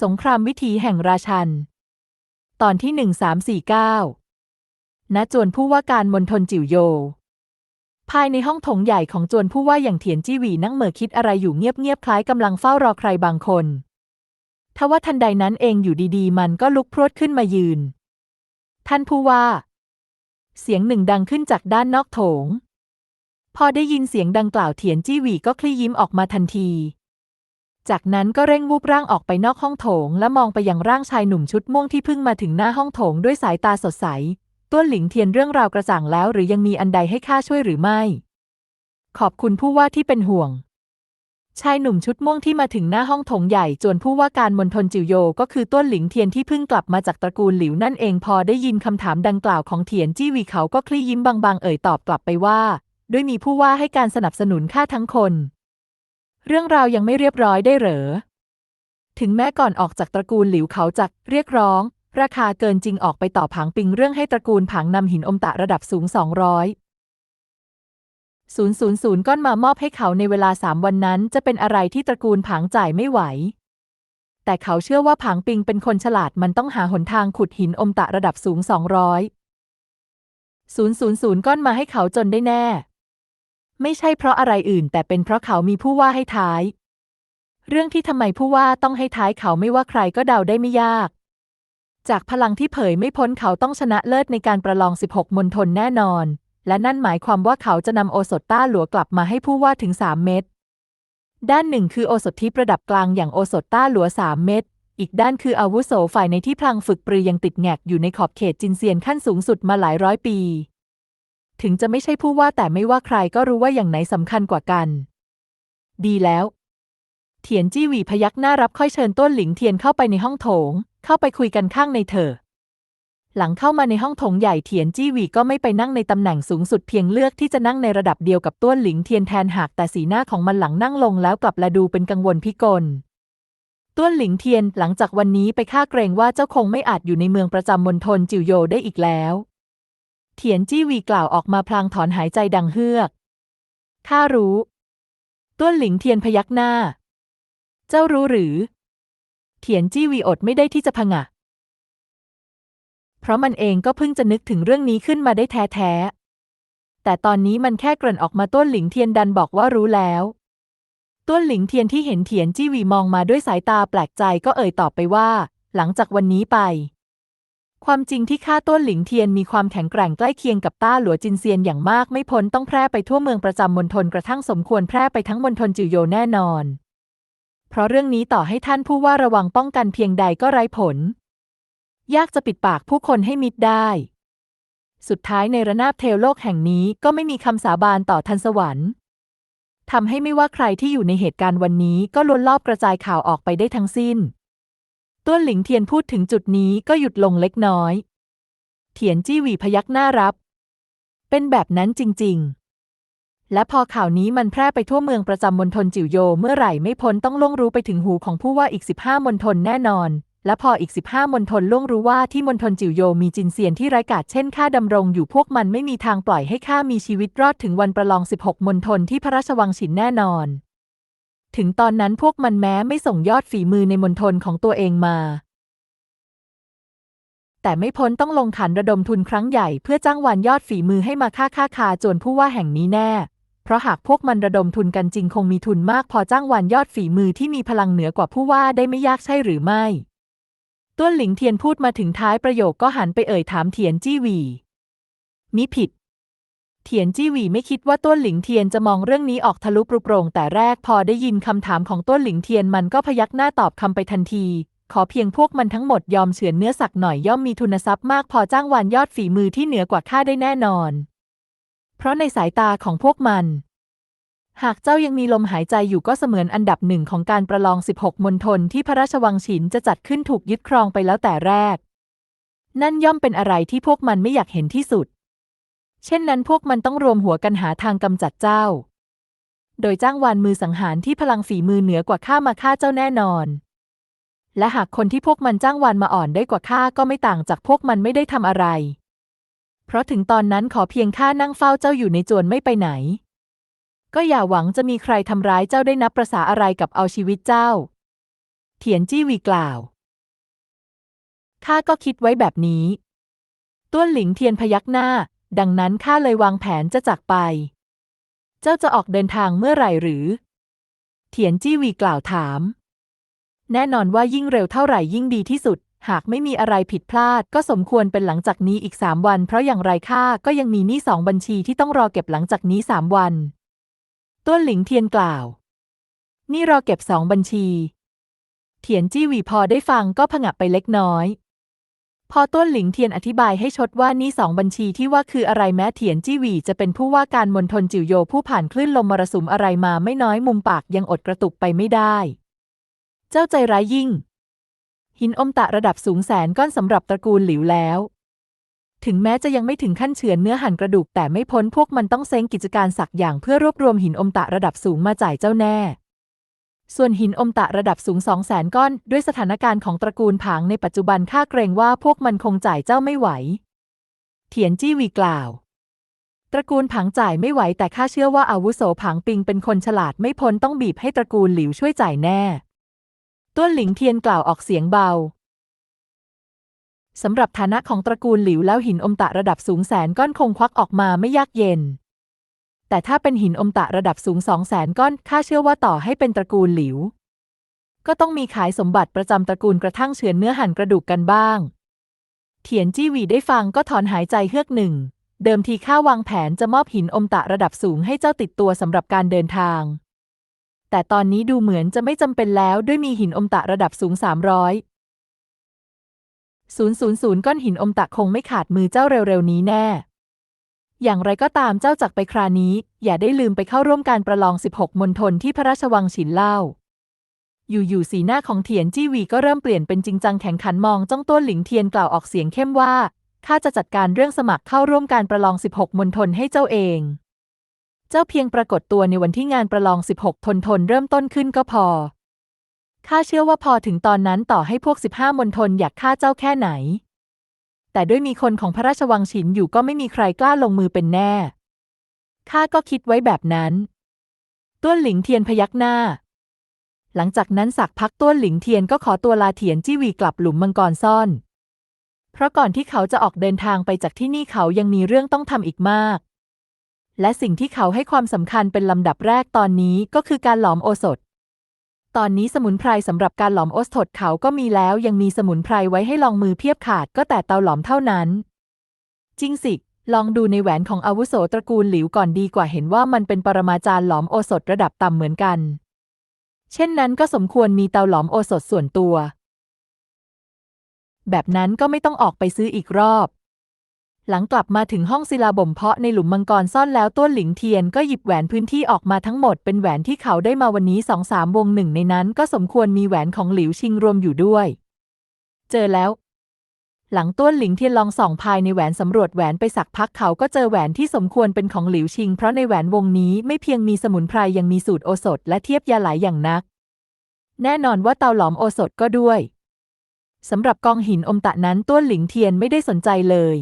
สงครามวิถีแห่งราชัน ตอนที่1349ณจวนผู้ว่าการมณฑลจิ๋วโย ภายในห้องโถงใหญ่ของจวนผู้ว่าอย่างเถียนจี้หวีนั่งเหม่อคิดอะไรอยู่เงียบๆคล้ายกำลังเฝ้ารอใครบางคนทว่าทันใดนั้นเองอยู่ดีๆ มันก็ลุกพรวดขึ้นมายืน ท่านผู้ว่า เสียงหนึ่งดังขึ้นจากด้านนอกโถง พอได้ยินเสียงดังกล่าวเถียนจี้หวีก็คลี่ยิ้มออกมาทันที จากนั้นก็เร่งวูบร่างออกไปนอกห้องโถง และมองไปยังร่างชายหนุ่มชุดม่วงที่เพิ่งมาถึงหน้าห้องโถงด้วยสายตาสดใส ต้วนหลิงเทียนเรื่องราวกระจ่างแล้ว หรือยังมีอันใดให้ข้าช่วยหรือไม่ ขอบคุณผู้ว่าที่เป็นห่วง ชายหนุ่มชุดม่วงที่มาถึงหน้าห้องโถงใหญ่ จวนผู้ว่าการมณฑลจิวโย ก็คือต้วนหลิงเทียนที่เพิ่งกลับมาจากตระกูลหลิวนั่นเองพอได้ยินคำถามดังกล่าวของเทียนจี้วีเขาก็คลี่ยิ้มบางๆเอ่ยตอบกลับไปว่า ด้วยมีผู้ว่าให้การสนับสนุนข้าทั้งคน เรื่องราวยังไม่เรียบร้อยได้เหรอ ถึงแม้ก่อนออกจากตระกูลหลิวเขาจะเรียกร้อง ราคาเกินจริงออกไปต่อผางปิงเรื่องให้ตระกูลผางนำหินอมตะระดับสูง 200 000 ก้อนมามอบให้เขาในเวลาสามวันนั้นจะเป็นอะไรที่ตระกูลผางจ่ายไม่ไหว แต่เขาเชื่อว่าผางปิงเป็นคนฉลาดมันต้องหาหนทางขุดหินอมตะระดับสูง 200 000 ก้อนมาให้เขาจนได้แน่ ไม่ใช่เพราะอะไรอื่น แต่เป็นเพราะเขามีผู้ว่าให้ท้าย เรื่องที่ทำไมผู้ว่าต้องให้ท้ายเขาไม่ว่าใครก็เดาได้ไม่ยาก จากพลังที่เผยไม่พ้นเขาต้องชนะเลิศในการประลอง 16 มณฑลแน่นอน และนั่นหมายความว่าเขาจะนำโอสถต้าหลัวกลับมาให้ผู้ว่าถึง 3 เม็ดด้านหนึ่งคือโอสถที่ประดับกลางอย่างโอสถต้าหลัว 3 เม็ดอีกด้านคืออาวุโสฝ่ายในที่พลางฝึกปรือยังติดแงกอยู่ในขอบเขตจินเซียนขั้นสูงสุดมาหลายร้อยปี ถึงจะไม่ใช่ผู้ว่าแต่ไม่ว่าใครก็รู้ว่าอย่างไหนสำคัญกว่ากัน ดีแล้ว เถียนจี้หวีพยักหน้ารับค่อยเชิญต้นหลิงเทียนเข้าไปในห้องโถง เข้าไปคุยกันข้างในเถอะหลังเข้ามาในห้องโถงใหญ่เถียนจี้หวีก็ไม่ไปนั่งในตำแหน่งสูงสุดเพียงเลือกที่จะนั่งในระดับเดียวกับต้วนหลิงเทียนแทนหากแต่สีหน้าของมันหลังนั่งลงแล้วกลับละดูเป็นกังวลพิกลต้วนหลิงเทียนหลังจากวันนี้ไปข้าเกรงว่าเจ้าคงไม่อาจอยู่ในเมืองประจำมณฑลจิวโยได้อีกแล้ว เถียนจี้วีกล่าวออกมาพลางถอนหายใจดังเฮือก ข้ารู้ ต้วนหลิงเทียนพยักหน้า เจ้ารู้หรือ เถียนจี้วีอดไม่ได้ที่จะผงะ เพราะมันเองก็เพิ่งจะนึกถึงเรื่องนี้ขึ้นมาได้แท้ๆ แต่ตอนนี้มันแค่เกริ่นออกมาต้วนหลิงเทียนดันบอกว่ารู้แล้วต้วนหลิงเทียนที่เห็นเถียนจี้วีมองมาด้วยสายตาแปลกใจก็เอ่ยตอบไปว่า หลังจากวันนี้ไป ความจริงที่ข้าต้นหลิงเทียนมีความแข็งแกร่งใกล้เคียงกับต้าหลัวจินเซียนอย่างมากไม่พ้นต้องแพร่ไปทั่วเมืองประจำมณฑลกระทั่งสมควรแพร่ไปทั้งมณฑลจิวโยแน่นอน เพราะเรื่องนี้ต่อให้ท่านผู้ว่าระวังป้องกันเพียงใดก็ไร้ผล ยากจะปิดปากผู้คนให้มิดได้ สุดท้ายในระนาบเทวโลกแห่งนี้ก็ไม่มีคำสาบานต่อทันสวรรค์ทำให้ไม่ว่าใครที่อยู่ในเหตุการณ์วันนี้ก็ล้วนลอบกระจายข่าวออกไปได้ทั้งสิ้น ต้วนหลิงเทียนพูดถึงจุดนี้ก็หยุดลงเล็กน้อย เถียนจี้หวีพยักหน้ารับ เป็นแบบนั้นจริง ๆ และพอข่าวนี้มันแพร่ไปทั่วเมืองประจำมณฑลจิ๋วโยเมื่อไหร่ไม่พ้นต้องล่วงรู้ไปถึงหูของผู้ว่าอีก 15มณฑลแน่นอน และพออีก 15มณฑลล่วงรู้ว่าที่มณฑลจิ๋วโยมีจินเซียนที่ไร้กาจเช่นข้าดำรงอยู่พวกมันไม่มีทางปล่อยให้ข้ามีชีวิตรอดถึงวันประลอง 16มณฑลที่พระราชวังฉินแน่นอน ถึงตอนนั้นพวกมันแม้ไม่ส่งยอดฝีมือในมณฑลของตัวเองมา แต่ไม่พ้นต้องลงขันระดมทุนครั้งใหญ่เพื่อจ้างวานยอดฝีมือให้มาฆ่าฆ่าคาจวนผู้ว่าแห่งนี้แน่ เพราะหากพวกมันระดมทุนกันจริงคงมีทุนมากพอจ้างวานยอดฝีมือที่มีพลังเหนือกว่าผู้ว่าได้ไม่ยากใช่หรือไม่ ต้วนหลิงเทียนพูดมาถึงท้ายประโยคก็หันไปเอ่ยถามเทียนจี้หวีมิผิด เทียนจี้หวีไม่คิดว่าต้วนหลิงเทียนจะมองเรื่องนี้ออกทะลุปรุโปร่งแต่แรกพอได้ยินคำถามของต้วนหลิงเทียนมันก็พยักหน้าตอบคำไปทันที ขอเพียงพวกมันทั้งหมดยอมเฉือนเนื้อสักหน่อยย่อมมีทุนทรัพย์มากพอจ้างวานยอดฝีมือที่เหนือกว่าข้าได้แน่นอน เพราะในสายตาของพวกมัน หากเจ้ายังมีลมหายใจอยู่ก็เสมือนอันดับหนึ่งของการประลอง 16 มณฑลที่พระราชวังฉินจะจัดขึ้นถูกยึดครองไปแล้วแต่แรก นั่นย่อมเป็นอะไรที่พวกมันไม่อยากเห็นที่สุด เช่นนั้นพวกมันต้องรวมหัวกันหาทางกำจัดเจ้า โดยจ้างวานมือสังหารที่พลังฝีมือเหนือกว่าข้ามาฆ่าเจ้าแน่นอน และหากคนที่พวกมันจ้างวานมาอ่อนได้กว่าข้าก็ไม่ต่างจากพวกมันไม่ได้ทำอะไร เพราะถึงตอนนั้นขอเพียงข้านั่งเฝ้าเจ้าอยู่ในจวนไม่ไปไหน ก็อย่าหวังจะมีใครทำร้ายเจ้าได้นับประษาอะไรกับเอาชีวิตเจ้า เถียนจี้วีกล่าวข้าก็คิดไว้แบบนี้ ต้วนหลิงเทียนพยักหน้า ดังนั้นข้าเลยวางแผนจะจากไป เจ้าจะออกเดินทางเมื่อไหร่หรือ เถียนจี้วีกล่าวถาม แน่นอนว่ายิ่งเร็วเท่าไหร่ยิ่งดีที่สุด หากไม่มีอะไรผิดพลาด ก็สมควรเป็นหลังจากนี้อีกสามวัน เพราะอย่างไรข้าก็ยังมีหนี้สองบัญชีที่ต้องรอเก็บหลังจากนี้สามวัน ต้วนหลิงเทียนกล่าว นี่รอเก็บสองบัญชี เถียนจี้หวีพอได้ฟังก็ผงะไปเล็กน้อย พอต้วนหลิงเทียนอธิบายให้ชดว่านี่สองบัญชีที่ว่าคืออะไรแม้เถียนจี้หวีจะเป็นผู้ว่าการมณฑลจิวโยผู้ผ่านคลื่นลมมรสุมอะไรมาไม่น้อยมุมปากยังอดกระตุกไปไม่ได้ เจ้าใจร้ายยิ่ง หินอมตะระดับสูงแสนก้อนสำหรับตระกูลหลิวแล้ว ถึงแม้จะยังไม่ถึงขั้นเฉือนเนื้อหั่นกระดูกแต่ไม่พ้นพวกมันต้องเซ้งกิจการสักอย่างเพื่อรวบรวมหินอมตะระดับสูงมาจ่ายเจ้าแน่ ส่วนหินอมตะระดับสูงสองแสนก้อน ด้วยสถานการณ์ของตระกูลผางในปัจจุบันข้าเกรงว่าพวกมันคงจ่ายเจ้าไม่ไหว เถียนจี้วีกล่าว ตระกูลผางจ่ายไม่ไหวแต่ข้าเชื่อว่าอาวุโสผางปิงเป็นคนฉลาดไม่พ้นต้องบีบให้ตระกูลหลิวช่วยจ่ายแน่ ต้วนหลิงเทียนกล่าวออกเสียงเบาสำหรับฐานะของตระกูลหลิวแล้วหินอมตะระดับสูงแสนก้อนคงควักออกมาไม่ยากเย็น แต่ถ้าเป็นหินอมตะระดับสูงสองแสนก้อนข้าเชื่อว่าต่อให้เป็นตระกูลหลิว ก็ต้องมีขายสมบัติประจำตระกูลกระทั่งเฉือนเนื้อหั่นกระดูกกันบ้าง เถียนจี้หวีได้ฟังก็ถอนหายใจเฮือกหนึ่ง เดิมทีข้าวางแผนจะมอบหินอมตะระดับสูงให้เจ้าติดตัวสำหรับการเดินทาง แต่ตอนนี้ดูเหมือนจะไม่จำเป็นแล้วด้วยมีหินอมตะระดับสูง 300 000ก้อนหินอมตะคงไม่ขาดมือเจ้าเร็วๆนี้แน่ อย่างไรก็ตามเจ้าจากไปครานี้ อย่าได้ลืมไปเข้าร่วมการประลอง 16 มณฑลที่พระราชวังฉินเล่า อยู่ๆสีหน้าของเถียนจี้หวีก็เริ่มเปลี่ยนเป็นจริงจังแข็งขันมองจ้องต้นหลิงเทียนกล่าวออกเสียงเข้มว่าข้าจะจัดการเรื่องสมัครเข้าร่วมการประลอง 16 มณฑลให้เจ้าเอง เจ้าเพียงปรากฏตัวในวันที่งานประลอง 16 ทนทนเริ่มต้นขึ้นก็พอ ข้าเชื่อว่าพอถึงตอนนั้นต่อให้พวก 15 มณฑลอยากฆ่าเจ้าแค่ไหน แต่ด้วยมีคนของพระราชวังฉินอยู่ก็ไม่มีใครกล้าลงมือเป็นแน่ ข้าก็คิดไว้แบบนั้นต้วนหลิงเทียนพยักหน้า หลังจากนั้นสักพักต้วนหลิงเทียนก็ขอตัวลาเถียนจี้วีกลับหลุมมังกรซ่อน เพราะก่อนที่เขาจะออกเดินทางไปจากที่นี่เขายังมีเรื่องต้องทำอีกมาก และสิ่งที่เขาให้ความสำคัญเป็นลำดับแรกตอนนี้ก็คือการหลอมโอสถ ตอนนี้สมุนไพรสำหรับการหลอมโอสถดเขาก็มีแล้วยังมีสมุนไพรไว้ให้ลองมือเพียบขาดก็แต่เตาหลอมเท่านั้น จริงสิ ลองดูในแหวนของอาวุโสตระกูลหลิวก่อนดีกว่าเห็นว่ามันเป็นปรมาจารย์หลอมโอสถระดับต่ำเหมือนกัน เช่นนั้นก็สมควรมีเตาหลอมโอสถส่วนตัว แบบนั้นก็ไม่ต้องออกไปซื้ออีกรอบ หลังกลับมาถึงห้องศิลาบ่มเพาะในหลุมมังกรซ่อนแล้วต้วนหลิงเทียนก็หยิบแหวนพื้นที่ออกมาทั้งหมดเป็นแหวนที่เขาได้มาวันนี้สองสามวงหนึ่งในนั้นก็สมควรมีแหวนของหลิวชิงรวมอยู่ด้วย เจอแล้ว หลังต้วนหลิงเทียนลองส่องภายในแหวนสำรวจแหวนไปสักพักเขาก็เจอแหวนที่สมควรเป็นของหลิวชิง เพราะในแหวนวงนี้ไม่เพียงมีสมุนไพรยังมีสูตรโอสถและเทียบยาหลายอย่างนัก แน่นอนว่าเตาหลอมโอสถก็ด้วยสำหรับกองหินอมตะนั้นต้วนหลิงเทียนไม่ได้สนใจเลย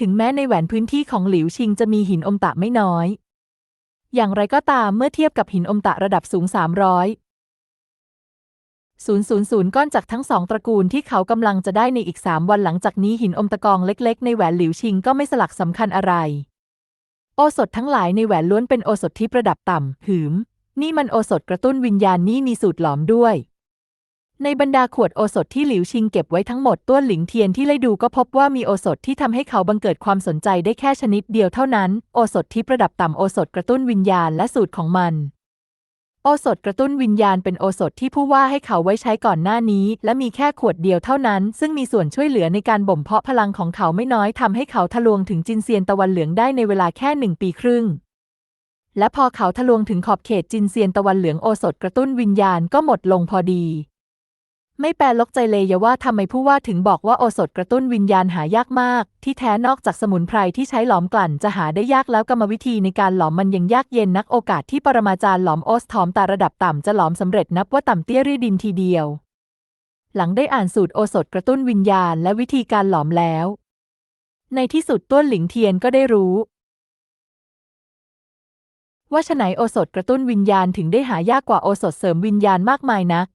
ถึงแม้ในแหวนพื้นที่ของหลิวชิงจะมีหินอมตะไม่น้อย อย่างไรก็ตามเมื่อเทียบกับหินอมตะระดับสูง 300 000 ก้อนจากทั้งสองตระกูลที่เขากำลังจะได้ในอีกสามวันหลังจากนี้หินอมตะกองเล็ก ๆ ในแหวนหลิวชิงก็ไม่สลักสำคัญอะไร โอสถทั้งหลายในแหวนล้วนเป็นโอสถที่ประดับต่ำ หืม นี่มันโอสถกระตุ้นวิญญาณนี่มีสูตรหลอมด้วย ในบรรดาขวดโอสถที่หลิวชิงเก็บไว้ทั้งหมดต้วนหลิงเทียนที่ไล่ดูก็พบว่ามีโอสถที่ทำให้เขาบังเกิดความสนใจได้แค่ชนิดเดียวเท่านั้น โอสถที่ประดับต่ำโอสถกระตุ้นวิญญาณและสูตรของมัน โอสถกระตุ้นวิญญาณเป็นโอสถที่ผู้ว่าให้เขาไว้ใช้ก่อนหน้านี้ และมีแค่ขวดเดียวเท่านั้น ซึ่งมีส่วนช่วยเหลือในการบ่มเพาะพลังของเขาไม่น้อยทำให้เขาทะลวงถึงจินเซียนตะวันเหลืองได้ในเวลาแค่หนึ่งปีครึ่งและพอเขาทะลวงถึงขอบเขตจินเซียนตะวันเหลืองโอสถกระตุ้นวิญญาณก็หมดลงพอดี ไม่แปลลกใจเลยอย่าว่าทำไมผู้ว่าถึงบอกว่าโอสถกระตุ้นวิญญาณหายากมาก ที่แท้นอกจากสมุนไพรที่ใช้หลอมกลั่นจะหาได้ยากแล้วกรรมวิธีในการหลอมมันยังยากเย็นนักโอกาสที่ปรมาจารย์หลอมโอสถอมตาระดับต่ำจะหลอมสำเร็จนับว่าต่ำเตี้ยรีดินทีเดียว หลังได้อ่านสูตรโอสถกระตุ้นวิญญาณและวิธีการหลอมแล้ว ในที่สุดต้วนหลิงเทียนก็ได้รู้ว่าฉไหนโอสถกระตุ้นวิญญาณถึงได้หายากกว่าโอสถเสริมวิญญาณมากมายนัก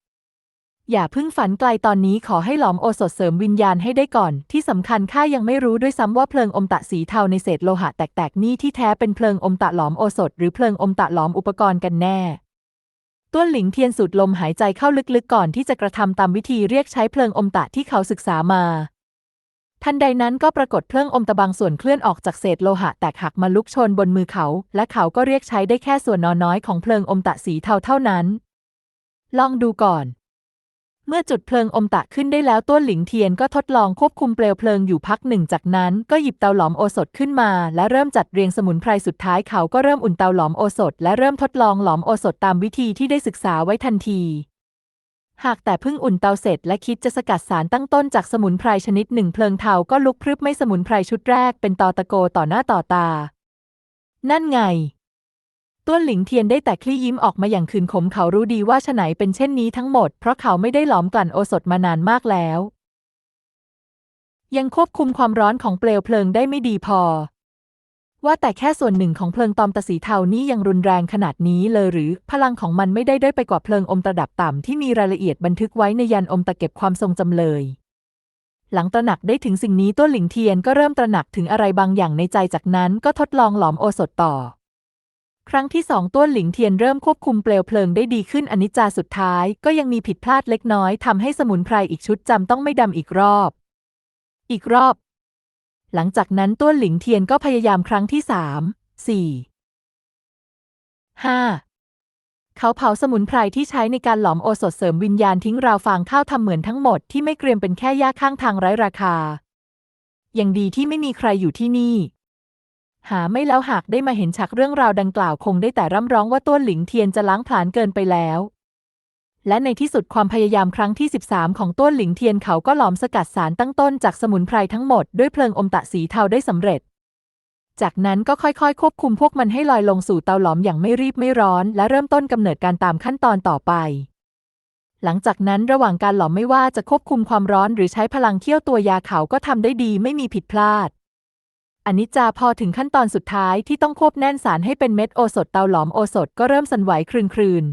อย่าเพิ่งฝันไกลตอนนี้ขอให้หลอมโอสถเสริมวิญญาณให้ได้ก่อน ที่สำคัญข้ายังไม่รู้ด้วยซ้ำว่าเพลิงอมตะสีเทาในเศษโลหะแตกๆนี่ที่แท้เป็นเพลิงอมตะหลอมโอสถ หรือเพลิงอมตะหลอมอุปกรณ์กันแน่ต้วนหลิงเทียนสูดลมหายใจเข้าลึกๆก่อนที่จะกระทำตามวิธีเรียกใช้เพลิงอมตะที่เขาศึกษามา ทันใดนั้นก็ปรากฏเพลิงอมตะบางส่วนเคลื่อนออกจากเศษโลหะแตกหักมาลุกชนบนมือเขา และเขาก็เรียกใช้ได้แค่ส่วนน้อยๆของเพลิงอมตะสีเทาเท่านั้น ลองดูก่อน มื่อจุดเพลิงอมตะขึ้นได้แล้วต้วนหลิงเทียนก็ทดลองควบคุมเปลวเพลิงอยู่พักหนึ่งจากนั้นก็หยิบเตาหลอมโอสถขึ้นมา และเริ่มจัดเรียงสมุนไพรสุดท้ายเขาก็เริ่มอุ่นเตาหลอมโอสถ และเริ่มทดลองหลอมโอสถตามวิธีที่ได้ศึกษาไว้ทันที หากแต่เพิ่งอุ่นเตาเสร็จและคิดจะสกัดสารตั้งต้นจากสมุนไพรชนิดหนึ่งเพลิงเทาก็ลุกพรึบไม่สมุนไพรชุดแรกเป็นตอตะโกต่อหน้าต่อตา นั่นไง ต้วนหลิงเทียนได้แต่คลี่ยิ้มออกมาอย่างคืนขมเขารู้ดีว่าฉะไหนเป็นเช่นนี้ทั้งหมด เพราะเขาไม่ได้หลอมกลั่นโอสถมานานมากแล้ว ยังควบคุมความร้อนของเปลวเพลิงได้ไม่ดีพอ ว่าแต่แค่ส่วนหนึ่งของเพลิงตอมตะสีเทานี้ยังรุนแรงขนาดนี้เลยหรือ พลังของมันไม่ได้ด้อยไปกว่าเพลิงอมตระดับต่ำที่มีรายละเอียดบันทึกไว้ในยันอมตะเก็บความทรงจำเลยหลังตระหนักได้ถึงสิ่งนี้ต้วนหลิงเทียนก็เริ่มตระหนักถึงอะไรบางอย่างในใจจากนั้นก็ทดลองหลอมโอสถต่อ ครั้งที่สองต้วนหลิงเทียนเริ่มควบคุมเปลวเพลิงได้ดีขึ้นอนิจจาสุดท้าย ก็ยังมีผิดพลาดเล็กน้อยทำให้สมุนไพรอีกชุดจำต้องไม่ดำอีกรอบ อีกรอบ หลังจากนั้นต้วนหลิงเทียนก็พยายามครั้งที่สามสี่ห้าเขาเผาสมุนไพรที่ใช้ในการหลอมโอสถเสริมวิญญาณทิ้งราวฟางข้าวทำเหมือนทั้งหมดที่ไม่เกรียมเป็นแค่หญ้าข้างทางไร้ราคา ยังดีที่ไม่มีใครอยู่ที่นี่ หาไม่แล้วหากได้มาเห็นฉากเรื่องราวดังกล่าวคงได้แต่ร่ำร้องว่าต้วนหลิงเทียนจะล้างผลาญเกินไปแล้ว และในที่สุดความพยายามครั้งที่ 13 ของต้วนหลิงเทียนเขาก็หลอมสกัดสารตั้งต้นจากสมุนไพรทั้งหมดด้วยเพลิงอมตะสีเทาได้สำเร็จ จากนั้นก็ค่อยๆ ควบคุมพวกมันให้ลอยลงสู่เตาหลอมอย่างไม่รีบไม่ร้อน และเริ่มต้นกำเนิดการตามขั้นตอนต่อไป หลังจากนั้นระหว่างการหลอมไม่ว่าจะควบคุมความร้อนหรือใช้พลังเคี่ยวตัวยาเขาก็ทำได้ดีไม่มีผิดพลาด อนิจจาพอถึงขั้นตอนสุดท้ายที่ต้องควบแน่นสารให้เป็นเม็ดโอสถเตาหลอมโอสถก็เริ่มสั่นไหวคลืน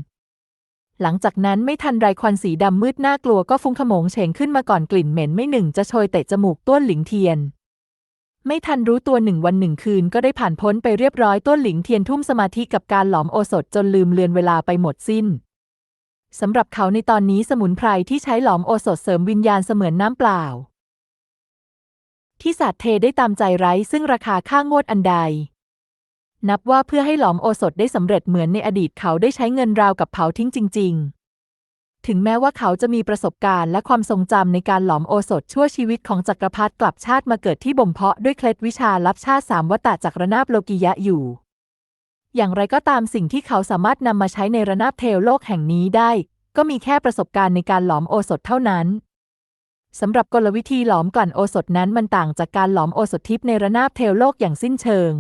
ๆหลังจากนั้นไม่ทันไรควันสีดำมืดน่ากลัวก็ฟุ้งขโมงเฉงขึ้นมาก่อนกลิ่นเหม็นไม่หนึ่งจะโชยเตะจมูกต้วนหลิงเทียน ไม่ทันรู้ตัวหนึ่งวันหนึ่งคืนก็ได้ผ่านพ้นไปเรียบร้อยต้นหลิงเทียนทุ่มสมาธิกับการหลอมโอสถจนลืมเลือนเวลาไปหมดสิ้นสำหรับเขาในตอนนี้สมุนไพรที่ใช้หลอมโอสถเสริมวิญญาณเสมือนน้ำเปล่า ที่สัตว์เทได้ตามใจไร้ซึ่งราคาค่างวดอันใด นับว่าเพื่อให้หลอมโอสถได้สำเร็จเหมือนในอดีตเขาได้ใช้เงินราวกับเผาทิ้งจริง ๆถึงแม้ว่าเขาจะมีประสบการณ์และความทรงจำในการหลอมโอสถชั่วชีวิตของจักรพรรดิกลับชาติมาเกิดที่บ่มเพาะด้วยเคล็ดวิชาลับชาติสามวัตตจากระนาบโลกิยะอยู่ อย่างไรก็ตามสิ่งที่เขาสามารถนำมาใช้ในระนาบเทวโลกแห่งนี้ได้ ก็มีแค่ประสบการณ์ในการหลอมโอสถเท่านั้น สำหรับกลวิธีหลอมกลั่นโอสถนั้นมันต่างจากการหลอมโอสถทิพย์ในระนาบเทวโลกอย่างสิ้นเชิง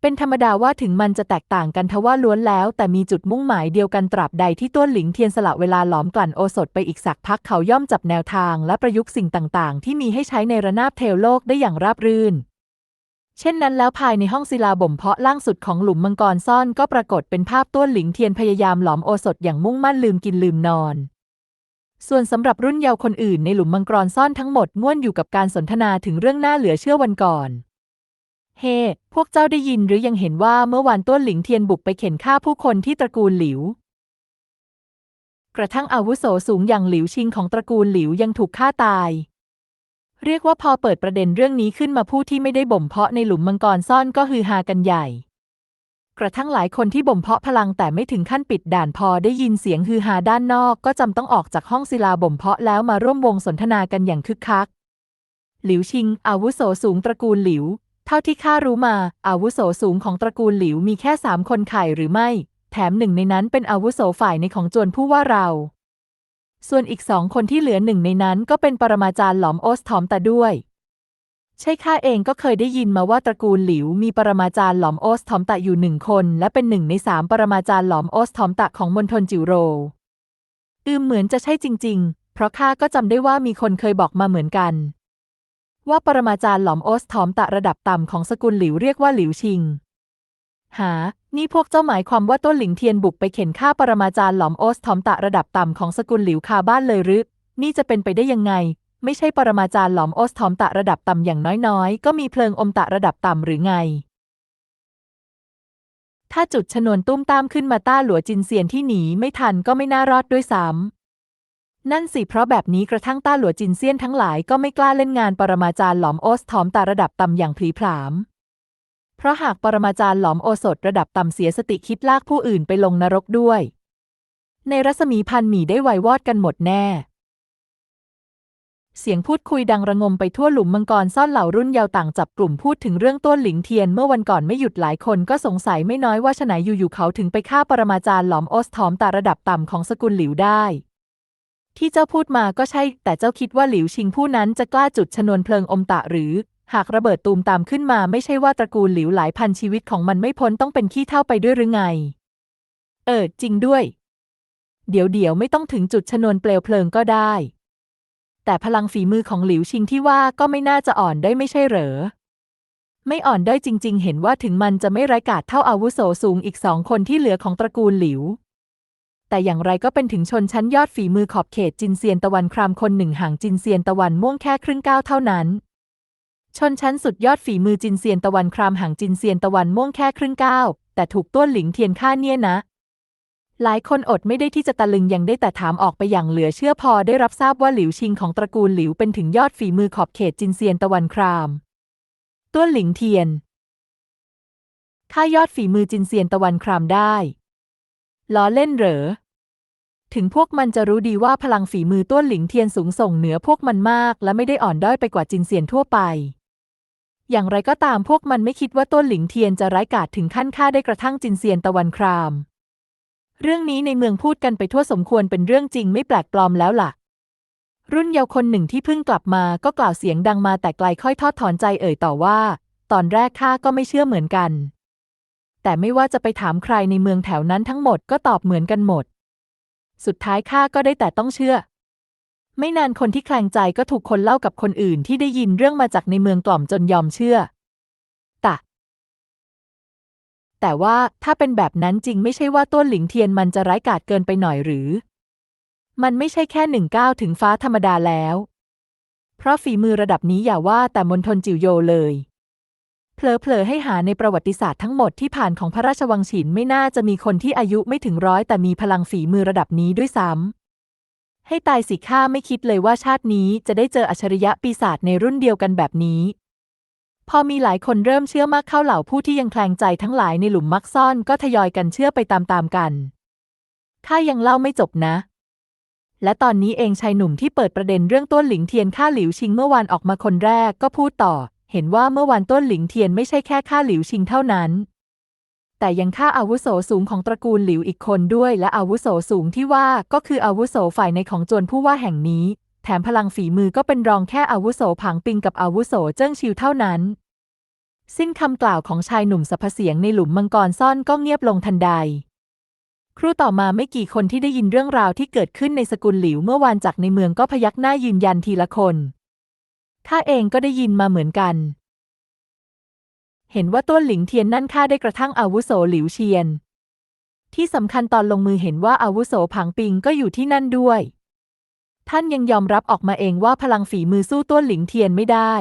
เป็นธรรมดาว่าถึงมันจะแตกต่างกันทว่าล้วนแล้ว แต่มีจุดมุ่งหมายเดียวกันตราบใดที่ต้นหลิงเทียนสละเวลาหลอมกลั่นโอสถไปอีกสักพักเขาย่อมจับแนวทางและประยุกต์สิ่งต่าง ๆ ที่มีให้ใช้ในระนาบเทวโลกได้อย่างราบรื่น เช่นนั้นแล้วภายในห้องศิลาบ่มเพาะล่างสุดของหลุมมังกรซ่อนก็ปรากฏเป็นภาพต้นหลิงเทียนพยายามหลอมโอสถอย่างมุ่งมั่นลืมกินลืมนอน ส่วนสำหรับรุ่นเยาว์คนอื่นในหลุมมังกรซ่อนทั้งหมดง่วนอยู่กับการสนทนาถึงเรื่องน่าเหลือเชื่อวันก่อน เฮ hey, พวกเจ้าได้ยินหรือยังเห็นว่าเมื่อวานต้นหลิงเทียนบุกไปเข็นฆ่าผู้คนที่ตระกูลหลิว กระทั่งอาวุโสสูงอย่างหลิวชิงของตระกูลหลิวยังถูกฆ่าตาย เรียกว่าพอเปิดประเด็นเรื่องนี้ขึ้นมาผู้ที่ไม่ได้บ่มเพาะในหลุมมังกรซ่อนก็ฮือฮากันใหญ่ กระทั่งหลายคนที่บ่มเพาะพลังแต่ไม่ถึงขั้นปิดด่านพอได้ยินเสียงฮือฮาด้านนอก ก็จำต้องออกจากห้องศิลาบ่มเพาะแล้วมาร่วมวงสนทนากันอย่างคึกคัก หลิวชิง อาวุโสสูงตระกูลหลิว เท่าที่ข้ารู้มา อาวุโสสูงของตระกูลหลิวมีแค่สามคนไข่หรือไม่ แถมหนึ่งในนั้นเป็นอาวุโสฝ่ายในของจวนผู้ว่าเรา ส่วนอีกสองคนที่เหลือหนึ่งในนั้นก็เป็นปรมาจารย์หลอมโอสทอมตาด้วย ใช่ข้าเองก็เคยได้ยินมาว่าตระกูลหลิวมีปรมาจารย์หลอมโอสทอมตะอยู่หนึ่งคน และเป็นหนึ่งในสามปรมาจารย์หลอมโอสทอมตะของมณฑลจิวโรอืมเหมือนจะใช่จริง ๆ เพราะข้าก็จำได้ว่ามีคนเคยบอกมาเหมือนกัน ว่าปรมาจารย์หลอมโอสทอมตะระดับต่ำของสกุลหลิวเรียกว่าหลิวชิง หา นี่พวกเจ้าหมายความว่าต้นหลิงเทียนบุกไปเข็นฆ่าปรมาจารย์หลอมโอสทอมตะระดับต่ำของสกุลหลิวคาบ้านเลยหรือ นี่จะเป็นไปได้ยังไง ไม่ใช่ปรมาจารย์หลอมโอสทอมตะระดับต่ำอย่างน้อยๆ ก็มีเพลิงอมตะระดับต่ำหรือไง ถ้าจุดชนวนตุ้มตามขึ้นมาต้าหลัวจินเซียนที่หนีไม่ทันก็ไม่น่ารอดด้วยซ้ำนั่นสิเพราะแบบนี้กระทั่งต้าหลัวจินเซียนทั้งหลายก็ไม่กล้าเล่นงานปรมาจารย์หลอมโอสทอมตาระดับต่ำอย่างพลีพรามเพราะหากปรมาจารย์หลอมโอสถระดับต่ำเสียสติคิดลากผู้อื่นไปลงนรกด้วย ในรัศมีพันหมีได้ไววอดกันหมดแน่ เสียงพูดคุยดังระงมไปทั่วหลุมมังกรซ่อนเหล่ารุ่นเยาว์ต่างจับกลุ่มพูดถึงเรื่องต้นหลิงเทียนเมื่อวันก่อนไม่หยุดหลายคนก็สงสัยไม่น้อยว่าฉไหนอยู่ๆเขาถึงไปฆ่าปรมาจารย์หลอมโอสทอมตาระดับต่ำของสกุลหลิวได้ ที่เจ้าพูดมาก็ใช่ แต่เจ้าคิดว่าหลิวชิงผู้นั้นจะกล้าจุดชนวนเพลิงอมตะหรือ หากระเบิดตูมตามขึ้นมาไม่ใช่ว่าตระกูลหลิวหลายพันชีวิตของมันไม่พ้นต้องเป็นขี้เท่าไปด้วยหรือไง เออจริงด้วย เดี๋ยวเดี๋ยวไม่ต้องถึงจุดชนวนเปลวเพลิงก็ได้ แต่พลังฝีมือของหลิวชิงที่ว่าก็ไม่น่าจะอ่อนได้ไม่ใช่เหรอ ไม่อ่อนได้จริง ๆ เห็นว่าถึงมันจะไม่ไร้กาจเท่าอาวุโสสูงอีกสองคนที่เหลือของตระกูลหลิว แต่อย่างไรก็เป็นถึงชนชั้นยอดฝีมือขอบเขตจินเซียนตะวันครามคนหนึ่งห่างจินเซียนตะวันม่วงแค่ครึ่งก้าวเท่านั้น ชนชั้นสุดยอดฝีมือจินเซียนตะวันครามห่างจินเซียนตะวันม่วงแค่ครึ่งก้าวแต่ถูกต้วนหลิงเทียนฆ่าเนี่ยนะ หลายคนอดไม่ได้ที่จะตะลึงยังได้แต่ถามออกไปอย่างเหลือเชื่อพอได้รับทราบว่าหลิวชิงของตระกูลหลิวเป็นถึงยอดฝีมือขอบเขตจินเซียนตะวันครามต้วนหลิงเทียนฆ่ายอดฝีมือจินเซียนตะวันครามได้ล้อเล่นเหรอ ถึงพวกมันจะรู้ดีว่าพลังฝีมือต้วนหลิงเทียนสูงส่งเหนือพวกมันมาก และไม่ได้อ่อนด้อยไปกว่าจินเซียนทั่วไป อย่างไรก็ตามพวกมันไม่คิดว่าต้นหลิงเทียนจะร้ายกาจถึงขั้นฆ่าได้กระทั่งจินเซียนตะวันคราม เรื่องนี้ในเมืองพูดกันไปทั่วสมควรเป็นเรื่องจริงไม่แปลกปลอมแล้วล่ะ รุ่นเยาว์คนหนึ่งที่เพิ่งกลับมาก็กล่าวเสียงดังมาแต่ไกลค่อยทอดถอนใจเอ่ยต่อว่า ตอนแรกข้าก็ไม่เชื่อเหมือนกัน แต่ไม่ว่าจะไปถามใครในเมืองแถวนั้นทั้งหมดก็ตอบเหมือนกันหมด สุดท้ายข้าก็ได้แต่ต้องเชื่อ ไม่นานคนที่แคลงใจก็ถูกคนเล่ากับคนอื่นที่ได้ยินเรื่องมาจากในเมืองกล่อมจนยอมเชื่อ แต่ว่าถ้าเป็นแบบนั้นจริงไม่ใช่ว่าต้นหลิงเทียนมันจะร้ายกาจเกินไปหน่อยหรือ มันไม่ใช่แค่หนึ่งก้าวถึงฟ้าธรรมดาแล้ว เพราะฝีมือระดับนี้อย่าว่าแต่มณฑลจิวโยเลยเผลอๆให้หาในประวัติศาสตร์ทั้งหมดที่ผ่านของพระราชวังฉินไม่น่าจะมีคนที่อายุไม่ถึงร้อยแต่มีพลังฝีมือระดับนี้ด้วยซ้ำให้ตายสิข้าไม่คิดเลยว่าชาตินี้จะได้เจออัจฉริยะปีศาจในรุ่นเดียวกันแบบนี้ พอมีหลายคนเริ่มเชื่อมากเข้าเหล่าผู้ที่ยังแคลงใจทั้งหลายในหลุมมักซ่อนก็ทยอยกันเชื่อไปตามๆกันข้ายังเล่าไม่จบนะ และตอนนี้เองชายหนุ่มที่เปิดประเด็นเรื่องต้นหลิงเทียนฆ่าหลิวชิงเมื่อวานออกมาคนแรกก็พูดต่อ เห็นว่าเมื่อวานต้นหลิงเทียนไม่ใช่แค่ฆ่าหลิวชิงเท่านั้น แต่ยังฆ่าอาวุโสสูงของตระกูลหลิวอีกคนด้วย และอาวุโสสูงที่ว่าก็คืออาวุโสฝ่ายในของจวนผู้ว่าแห่งนี้ แถมพลังฝีมือก็เป็นรองแค่อาวุโสผางปิงกับอาวุโสเจิ้งชิวเท่านั้น สิ้นคำกล่าวของชายหนุ่มสรรพเสียงในหลุมมังกรซ่อนก็เงียบลงทันใด ครู่ต่อมาไม่กี่คนที่ได้ยินเรื่องราวที่เกิดขึ้นในสกุลหลิวเมื่อวานจากในเมืองก็พยักหน้ายืนยันทีละคนข้าเองก็ได้ยินมาเหมือนกัน เห็นว่าต้นหลิงเทียนนั่นฆ่าได้กระทั่งอาวุโสหลิวเชียน ที่สำคัญตอนลงมือเห็นว่าอาวุโสผางปิงก็อยู่ที่นั่นด้วย ท่านยังยอมรับออกมาเองว่าพลังฝีมือสู้ต้นหลิงเทียนไม่ได้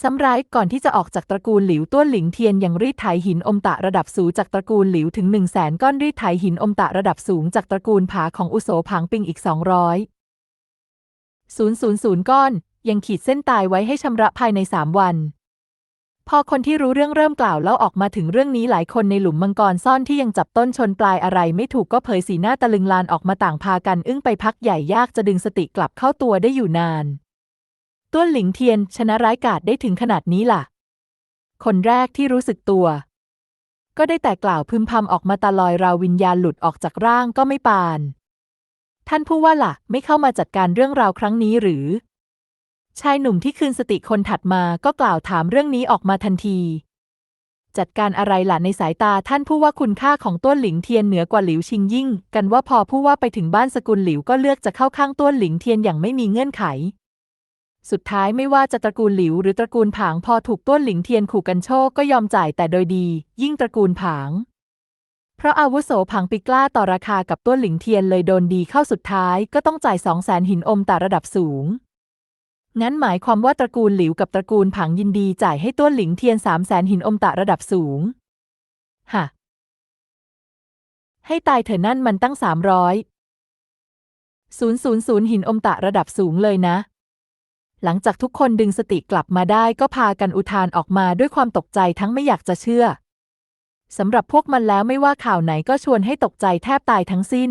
ซ้ำร้ายก่อนที่จะออกจากตระกูลหลิวต้วนหลิงเทียนยังรีดไถหินอมตะระดับสูงจากตระกูลหลิวถึงหนึ่งแสนก้อนรีดไถหินอมตะระดับสูงจากตระกูลผาของอุโสผางปิงอีกสองร้อยศูนย์ศูนย์ศูนย์ก้อน ยังขีดเส้นตายไว้ให้ชำระภายในสามวัน พอคนที่รู้เรื่องเริ่มกล่าวแล้วออกมาถึงเรื่องนี้หลายคนในหลุมมังกรซ่อนที่ยังจับต้นชนปลายอะไรไม่ถูกก็เผยสีหน้าตะลึงลานออกมาต่างพากันอึ้งไปพักใหญ่ยากจะดึงสติกลับเข้าตัวได้อยู่นาน ต้วนหลิงเทียนชนะร้ายกาจได้ถึงขนาดนี้ล่ะ คนแรกที่รู้สึกตัว ก็ได้แต่กล่าวพึมพำออกมาตาลอยราววิญญาณหลุดออกจากร่างก็ไม่ปาน ท่านผู้ว่าล่ะ ไม่เข้ามาจัดการเรื่องราวครั้งนี้หรือ ชายหนุ่มที่คืนสติคนถัดมาก็กล่าวถามเรื่องนี้ออกมาทันที จัดการอะไรล่ะในสายตาท่านผู้ว่าคุณค่าของต้วนหลิงเทียนเหนือกว่าหลิวชิงยิ่ง กันว่าพอผู้ว่าไปถึงบ้านสกุลหลิวก็เลือกจะเข้าข้างต้วนหลิงเทียนอย่างไม่มีเงื่อนไข สุดท้ายไม่ว่าจะตระกูลหลิวหรือตระกูลผางพอถูกต้วนหลิงเทียนขู่กันโชคก็ยอมจ่ายแต่โดยดี ยิ่งตระกูลผาง เพราะอาวุโสผางปีกล้าต่อราคากับต้วนหลิงเทียนเลยโดนดีเข้าสุดท้ายก็ต้องจ่ายสองแสนหินอมแต่ระดับสูง งั้นหมายความว่าตระกูลหลิวกับตระกูลผางยินดีจ่ายให้ต้วนหลิงเทียนสามแสนหินอมตะระดับสูง ฮะ ให้ตายเถอะนั่นมันตั้งสามร้อยศูนย์ศูนย์ศูนย์หินอมตะระดับสูงเลยนะ หลังจากทุกคนดึงสติกลับมาได้ก็พากันอุทานออกมาด้วยความตกใจทั้งไม่อยากจะเชื่อ สำหรับพวกมันแล้วไม่ว่าข่าวไหนก็ชวนให้ตกใจแทบตายทั้งสิ้น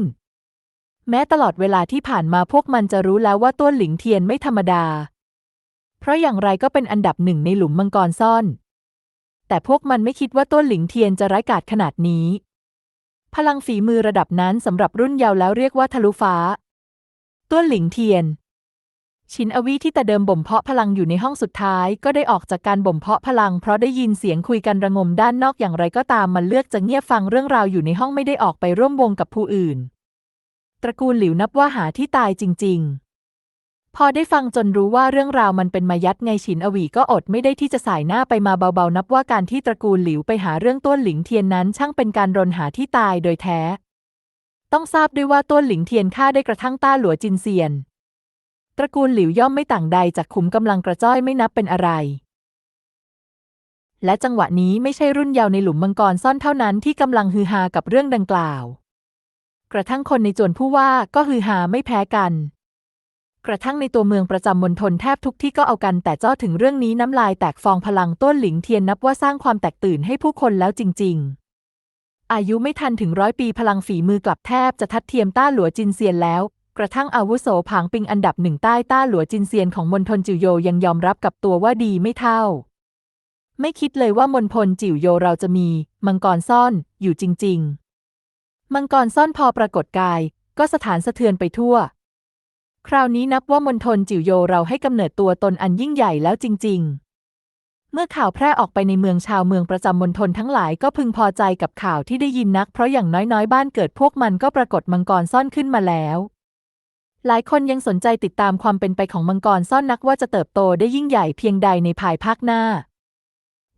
แม้ตลอดเวลาที่ผ่านมาพวกมันจะรู้แล้วว่าต้นหลิงเทียนไม่ธรรมดา เพราะอย่างไรก็เป็นอันดับหนึ่งในหลุมมังกรซ่อน แต่พวกมันไม่คิดว่าต้นหลิงเทียนจะร้ายกาจขนาดนี้ พลังฝีมือระดับนั้นสำหรับรุ่นเยาว์แล้วเรียกว่าทะลุฟ้า ต้นหลิงเทียน ชินอวีที่แต่เดิมบ่มเพาะพลังอยู่ในห้องสุดท้าย ก็ได้ออกจากการบ่มเพาะพลัง เพราะได้ยินเสียงคุยกันระงมด้านนอกอย่างไรก็ตามมันเลือกจะเงียบฟังเรื่องราวอยู่ในห้องไม่ได้ออกไปร่วมวงกับผู้อื่น ตระกูลหลิวนับว่าหาที่ตายจริง ๆ พอได้ฟังจนรู้ว่าเรื่องราวมันเป็นมายัดไงฉินอวีก็อดไม่ได้ที่จะสายหน้าไปมาเบาๆ นับว่าการที่ตระกูลหลิวไปหาเรื่องต้นหลิงเทียนนั้น ช่างเป็นการรนหาที่ตายโดยแท้ ต้องทราบด้วยว่าต้นหลิงเทียนฆ่าได้กระทั่งต้าหลัวจินเซียน ตระกูลหลิวย่อมไม่ต่างใดจากขุมกำลังกระจ้อยไม่นับเป็นอะไร และจังหวะนี้ไม่ใช่รุ่นเยาว์ในหลุมมังกรซ่อนเท่านั้นที่กำลังฮือฮากับเรื่องดังกล่าว กระทั่งคนในจวนผู้ว่าก็ฮือฮาไม่แพ้กัน กระทั่งในตัวเมืองประจำมณฑลแทบทุกที่ก็เอากันแต่เจ้าถึงเรื่องนี้น้ำลายแตกฟองพลังต้นหลิงเทียนนับว่าสร้างความแตกตื่นให้ผู้คนแล้วจริง ๆ อายุไม่ทันถึงร้อยปีพลังฝีมือกลับแทบจะทัดเทียมต้าหลัวจินเซียนแล้ว กระทั่งอาวุโสผางปิงอันดับหนึ่งใต้ต้าหลัวจินเซียนของมณฑลจิวโยยังยอมรับกับตัวว่าดีไม่เท่า ไม่คิดเลยว่ามณฑลจิวโยเราจะมี มังกรซ่อนอยู่จริง ๆ มังกรซ่อนพอปรากฏกาย ก็สถานสะเทือนไปทั่ว คราวนี้นับว่ามณฑลจิ๋วโยเราให้กำเนิดตัวตนอันยิ่งใหญ่แล้วจริง ๆ เมื่อข่าวแพร่ออกไปในเมืองชาวเมืองประจำมณฑลทั้งหลายก็พึงพอใจกับข่าวที่ได้ยินนัก เพราะอย่างน้อยๆ บ้านเกิดพวกมันก็ปรากฏมังกรซ่อนขึ้นมาแล้ว หลายคนยังสนใจติดตามความเป็นไปของมังกรซ่อนนักว่าจะเติบโตได้ยิ่งใหญ่เพียงใดในภายภาคหน้า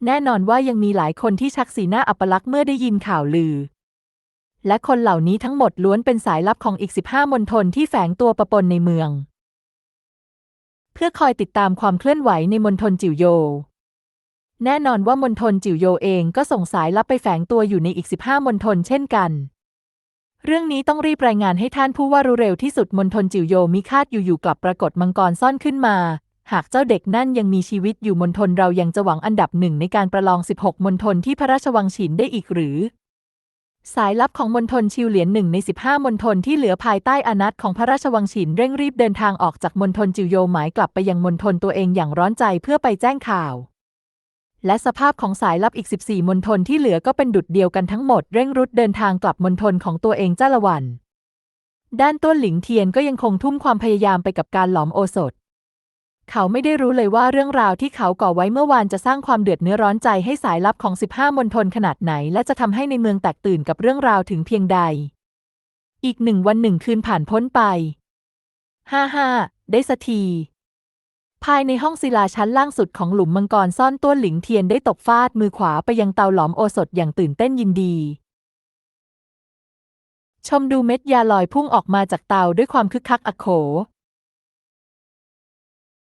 แน่นอนว่ายังมีหลายคนที่ชักสีหน้าอัปลักษณ์เมื่อได้ยินข่าวลือ และคนเหล่านี้ทั้งหมดล้วนเป็นสายลับของอีก 15 มณฑลที่แฝงตัวประปนในเมือง เพื่อคอยติดตามความเคลื่อนไหวในมณฑลจิวโย แน่นอนว่ามณฑลจิวโยเองก็ส่งสายลับไปแฝงตัวอยู่ในอีก 15 มณฑลเช่นกัน เรื่องนี้ต้องรีบรายงานให้ท่านผู้ว่ารู้เร็วที่สุดมณฑลจิวโยมิคาดอยู่ๆกลับปรากฏมังกรซ่อนขึ้นมา หากเจ้าเด็กนั่นยังมีชีวิตอยู่มณฑลเรายังจะหวังอันดับหนึ่งในการประลอง 16 มณฑลที่พระราชวังฉินได้อีกหรือ สายลับของมณฑลชิวเหลียนหนึ่งใน 15มณฑลที่เหลือภายใต้อานัตของพระราชวังฉินเร่งรีบเดินทางออกจากมณฑลจิวโยหมายกลับไปยังมณฑลตัวเองอย่างร้อนใจเพื่อไปแจ้งข่าว และสภาพของสายลับอีก 14มณฑลที่เหลือก็เป็นดุดเดียวกันทั้งหมดเร่งรุดเดินทางกลับมณฑลของตัวเองจ้าละวัน ด้านต้นหลิงเทียนก็ยังคงทุ่มความพยายามไปกับการหลอมโอสถ เขาไม่ได้รู้เลยว่าเรื่องราวที่เขาก่อไว้เมื่อวานจะสร้างความเดือดเนื้อร้อนใจให้สายลับของ 15 มณฑลขนาดไหน และจะทำให้ในเมืองแตกตื่นกับเรื่องราวถึงเพียงใด อีกหนึ่งวันหนึ่งคืนผ่านพ้นไป ฮ่าฮ่าได้สักที ภายในห้องศิลาชั้นล่างสุดของหลุมมังกรซ่อนต้นหลิงเทียนได้ตบฟาดมือขวาไปยังเตาหลอมโอสถอย่างตื่นเต้นยินดี ชมดูเม็ดยาลอยพุ่งออกมาจากเตาด้วยความคึกคักอักโข